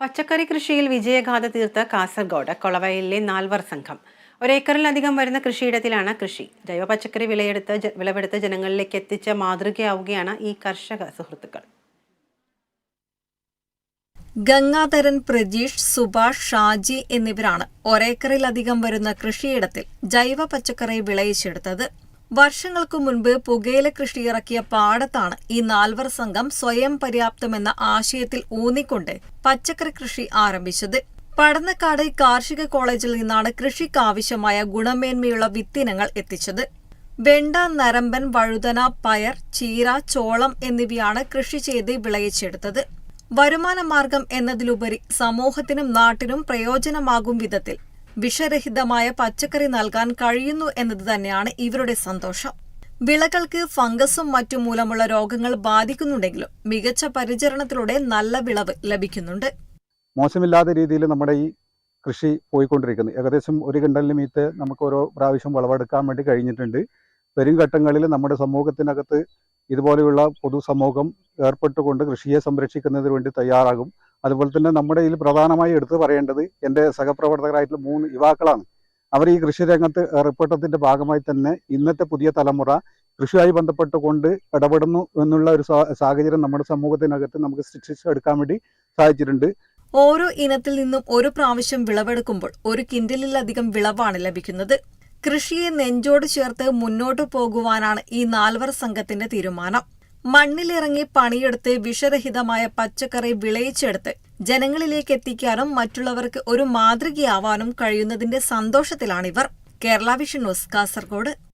പച്ചക്കറി കൃഷിയിൽ വിജയഗാഥ തീർത്ത കാസർഗോഡ് കൊളവയിലെ നാൽവർ സംഘം. ഒരേക്കറിലധികം വരുന്ന കൃഷിയിടത്തിലാണ് കൃഷി. ജൈവ പച്ചക്കറി വിളയെടുത്ത് വിളവെടുത്ത് ജനങ്ങളിലേക്ക് എത്തിച്ച മാതൃകയാവുകയാണ് ഈ കർഷക സുഹൃത്തുക്കൾ. ഗംഗാധരൻ പ്രജീഷ് സുഭാഷ് ഷാജി എന്നിവരാണ് ഒരേക്കറിലധികം വരുന്ന കൃഷിയിടത്തിൽ ജൈവ പച്ചക്കറി വിളയിച്ചെടുത്തത്. വർഷങ്ങൾക്കു മുൻപ് പുകയില കൃഷി ഇറക്കിയ പാടത്താണ് ഈ നാൽവർ സംഘം സ്വയം പര്യാപ്തമെന്ന ആശയത്തിൽ ഊന്നിക്കൊണ്ട് പച്ചക്കറി കൃഷി ആരംഭിച്ചത്. പടന്നക്കാട് കാർഷിക കോളേജിൽ നിന്നാണ് കൃഷിക്കാവശ്യമായ ഗുണമേന്മയുള്ള വിത്തിനങ്ങൾ എത്തിച്ചത്. വെണ്ട നരമ്പൻ വഴുതന പയർ ചീര ചോളം എന്നിവയാണ് കൃഷി ചെയ്ത് വിളയിച്ചെടുത്തത്. വരുമാനമാർഗം എന്നതിലുപരി സമൂഹത്തിനും നാട്ടിനും പ്രയോജനമാകും വിധത്തിൽ വിഷരഹിതമായ പച്ചക്കറി നൽകാൻ കഴിയുന്നു എന്നത് തന്നെയാണ് ഇവരുടെ സന്തോഷം. വിളകൾക്ക് ഫംഗസും മറ്റും മൂലമുള്ള രോഗങ്ങൾ ബാധിക്കുന്നുണ്ടെങ്കിലും മികച്ച പരിചരണത്തിലൂടെ നല്ല വിളവ് ലഭിക്കുന്നുണ്ട്. മോശമില്ലാത്ത രീതിയിൽ നമ്മുടെ ഈ കൃഷി പോയിക്കൊണ്ടിരിക്കുന്നത് ഏകദേശം ഒരു കിണ്ടലിന് മീത്ത് നമുക്ക് ഓരോ പ്രാവശ്യം വിളവെടുക്കാൻ വേണ്ടി കഴിഞ്ഞിട്ടുണ്ട്. വരും ഘട്ടങ്ങളിൽ നമ്മുടെ സമൂഹത്തിനകത്ത് ഇതുപോലെയുള്ള പൊതുസമൂഹം ഏർപ്പെട്ടുകൊണ്ട് കൃഷിയെ സംരക്ഷിക്കുന്നതിന് വേണ്ടി തയ്യാറാകും. അതുപോലെ തന്നെ നമ്മുടെ ഇതിൽ പ്രധാനമായി എടുത്തു പറയേണ്ടത് എന്റെ സഹപ്രവർത്തകരായിട്ടുള്ള മൂന്ന് യുവാക്കളാണ്. അവർ ഈ കൃഷി രംഗത്ത് ഏർപ്പെട്ടതിന്റെ ഭാഗമായി തന്നെ ഇന്നത്തെ പുതിയ തലമുറ കൃഷിയുമായി ബന്ധപ്പെട്ടുകൊണ്ട് ഇടപെടുന്നു എന്നുള്ള ഒരു സാഹചര്യം നമ്മുടെ സമൂഹത്തിനകത്ത് നമുക്ക് സൃഷ്ടിച്ചെടുക്കാൻ വേണ്ടി സാധിച്ചിട്ടുണ്ട്. ഓരോ ഇനത്തിൽ നിന്നും ഒരു പ്രാവശ്യം വിളവെടുക്കുമ്പോൾ ഒരു കിൻഡലിലധികം വിളവാണ് ലഭിക്കുന്നത്. കൃഷിയെ നെഞ്ചോട് ചേർത്ത് മുന്നോട്ടു പോകുവാനാണ് ഈ നാൽവർ സംഘത്തിന്റെ തീരുമാനം. മണ്ണിലിറങ്ങി പണിയെടുത്ത് വിഷരഹിതമായ പച്ചക്കറി വിളയിച്ചെടുത്ത് ജനങ്ങളിലേക്ക് എത്തിക്കാനും മറ്റുള്ളവർക്ക് ഒരു മാതൃകയാവാനും കഴിയുന്നതിന്റെ സന്തോഷത്തിലാണിവർ. Kerala vision news Kasaragod.